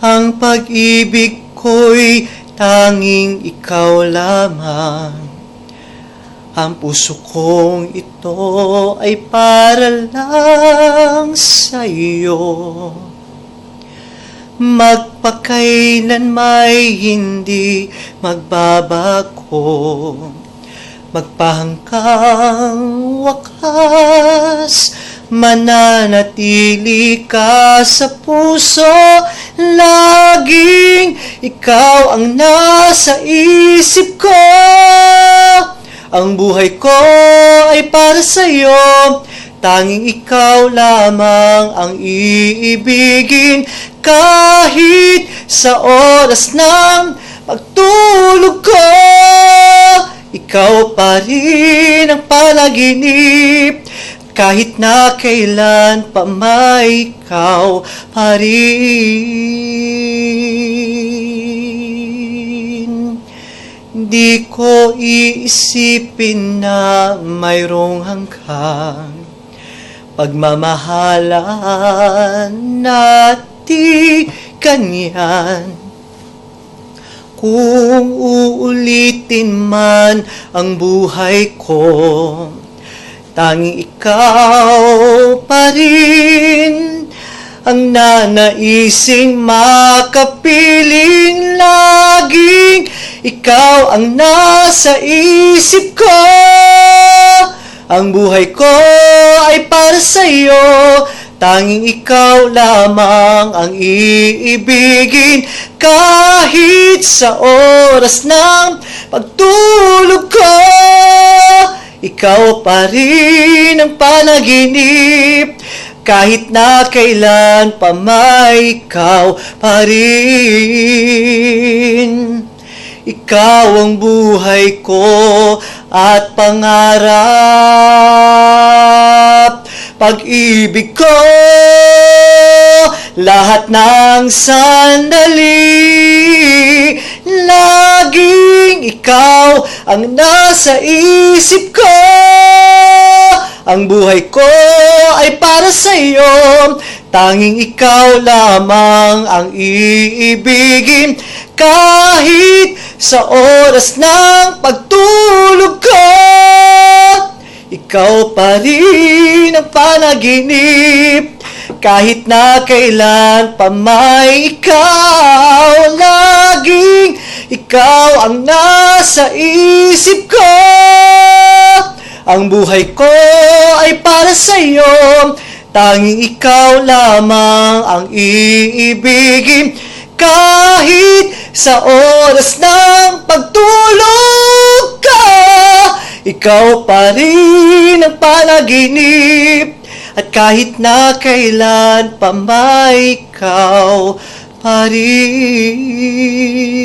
Ang pag-ibig ko'y tanging ikaw lamang. Ang puso kong ito ay para lang sa iyo. Magpakailan may hindi magbabago. Magpahanggang wakas, mananatili ka sa puso. Laging ikaw ang nasa isip ko. Ang buhay ko ay para sa iyo. Tanging ikaw lamang ang iibigin kahit sa oras ng pagtulog ko. Ikaw pa rin ang panaginip kahit na kailan pa may ikaw pa rin. Di ko iisipin na mayroong hanggang pagmamahalan natin kanyan. Kung uulitin man ang buhay ko, tanging ikaw pa rin ang nanaising makapiling laging ikaw ang nasa isip ko. Ang buhay ko ay para sa iyo, tanging ikaw lamang ang iibigin kahit sa oras ng pagtulog ko. Ikaw pa rin ang panaginip kahit na kailan pa may ikaw pa rin. Ikaw ang buhay ko at pangarap. Pag-ibig ko, lahat ng sandali. Ang nasa isip ko. Ang buhay ko ay para sa iyo. Tanging ikaw lamang ang iibigin kahit sa oras ng pagtulog ko. Ikaw pa rin ang panaginip kahit na kailan pa may ikaw laging ikaw ang nasa isip ko. Ang buhay ko ay para sa iyo. Tanging ikaw lamang ang iibigin kahit sa oras ng pagtulog ka. Ikaw pa rin ang panaginip at kahit na kailan pa may ikaw pa rin.